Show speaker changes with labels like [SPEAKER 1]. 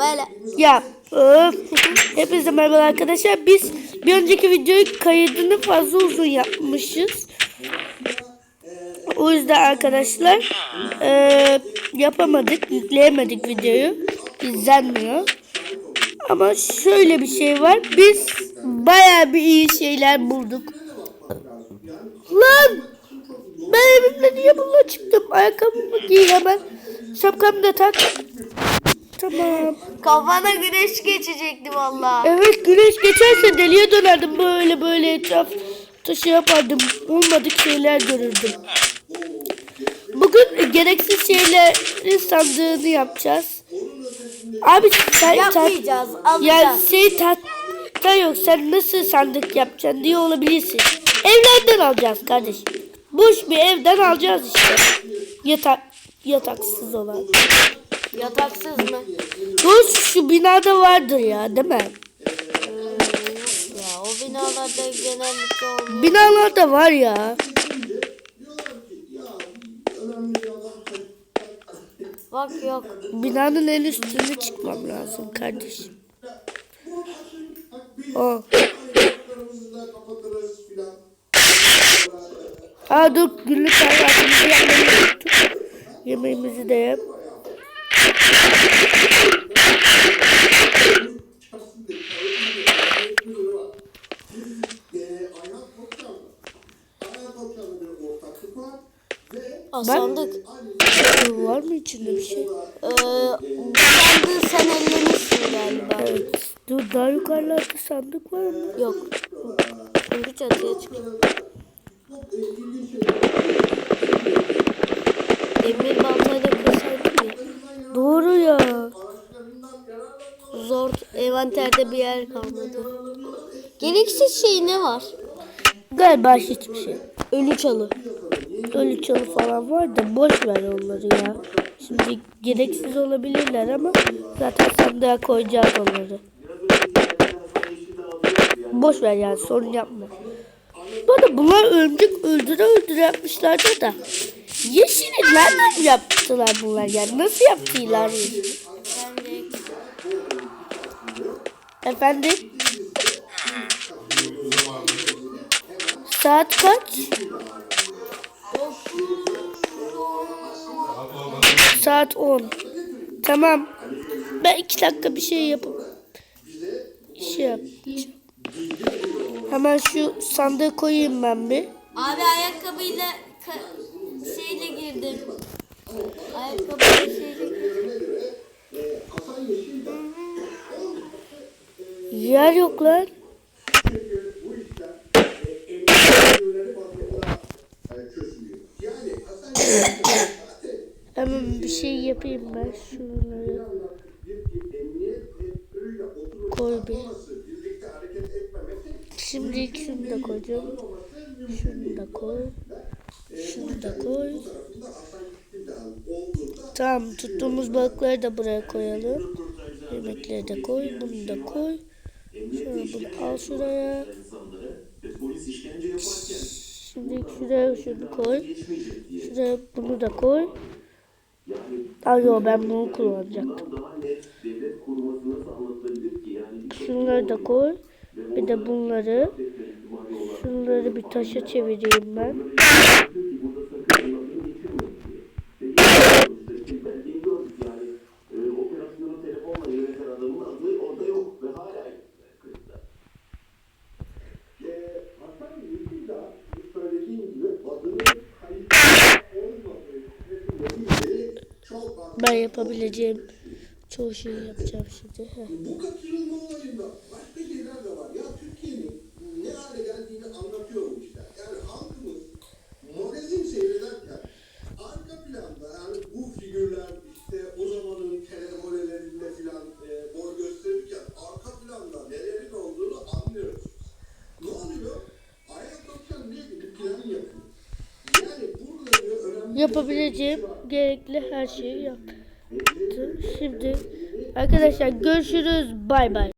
[SPEAKER 1] Böyle.
[SPEAKER 2] Ya öf. Hepinize merhaba arkadaşlar. Biz bir önceki videoyu kaydını fazla uzun yapmışız. O yüzden arkadaşlar eee, yapamadık, yükleyemedik videoyu. İzlenmiyor. Ama şöyle bir şey var. Biz bayağı bir iyi şeyler bulduk. Lan! Ben evimde niye bununla çıktım? Ayakkabımı giy hemen. Şapkamı da tak. Tamam.
[SPEAKER 1] Kafana güneş geçecekti valla.
[SPEAKER 2] Evet güneş geçerse deliye dönerdim böyle böyle etraf taşı yapardım. Olmadık şeyler görürdüm. Bugün gereksiz şeylerin sandığını yapacağız. Abi sen
[SPEAKER 1] Yapmayacağız,
[SPEAKER 2] Ya
[SPEAKER 1] alacağız.
[SPEAKER 2] şey tahta yok sen nasıl sandık yapacaksın diye olabilirsin. Evlerden alacağız kardeşim. Boş bir evden alacağız işte. Yatak yataksız olan.
[SPEAKER 1] Yataksız mı?
[SPEAKER 2] Doğrusu şu binada vardır ya değil mi?
[SPEAKER 1] Ya o binalarda genellikle olmuyor.
[SPEAKER 2] Binalarda var ya.
[SPEAKER 1] Bak yok.
[SPEAKER 2] Binanın en üstüne çıkmam lazım kardeşim. O. Aa dur günlük unuttuk. Yemeğimizi de yap.
[SPEAKER 1] Aa, sandık.
[SPEAKER 2] Var mı içinde bir şey?
[SPEAKER 1] Ee, sandığı sen ellemişsin galiba.
[SPEAKER 2] Evet. Dur daha yukarılarda sandık var mı?
[SPEAKER 1] Yok. Çünkü çatıya çıkıyor. Demir baltayla kırsaydım ya.
[SPEAKER 2] Doğru ya.
[SPEAKER 1] Zor envanterde bir yer kalmadı. Gereksiz şey ne var?
[SPEAKER 2] Galiba hiçbir şey.
[SPEAKER 1] Ölü çalı.
[SPEAKER 2] Ölü çalı falan var da boş ver onları ya. Şimdi gereksiz olabilirler ama zaten sandığa koyacağız onları. Boş ver yani sorun yapma. Bu arada bunlar örümcek öldüre öldüre yapmışlardı da. Yeşili nereden yaptılar bunlar yani? Nasıl yaptılar yeşili? Efendim? Saat kaç? Saat 10. Tamam. Ben iki dakika bir şey yapıp şey yapacağım. Hemen şu sandığı koyayım ben bir.
[SPEAKER 1] Abi ayakkabıyla ka- şeyle girdim. Ayakkabıyla şeyle girdim.
[SPEAKER 2] Yer yok lan. Hemen bir şey yapayım ben şunları. Koy bir. Şimdi şunu da koyacağım. Şunu da koy. Şunu da koy. Tamam tuttuğumuz balıkları da buraya koyalım. Yemekleri de koy. Bunu da koy. Şöyle bunu al şuraya. Şimdi şuraya şunu koy. Şuraya bunu da koy. Ay yo ben bunu kullanacaktım. Şunları da koy. Bir de bunları. Şunları bir taşa çevireyim ben. Ben yapabileceğim çoğu şeyi yapacağım şimdi. Heh.
[SPEAKER 3] Bu kaçırılma olayında başka şeyler de var. Ya Türkiye'nin ne hale geldiğini anlatıyorum işte. Yani halkımız magazin seyrederken arka planda yani bu figürler işte o zamanın televolelerinde filan e, boy gösterirken arka planda nelerin olduğunu anlıyoruz. Ne oluyor? Ayak Tokyan diye bir plan yapıyor. Yani burada önemli
[SPEAKER 2] Yapabileceğim gerekli her şeyi yaptım. Şimdi arkadaşlar görüşürüz. Bay bay.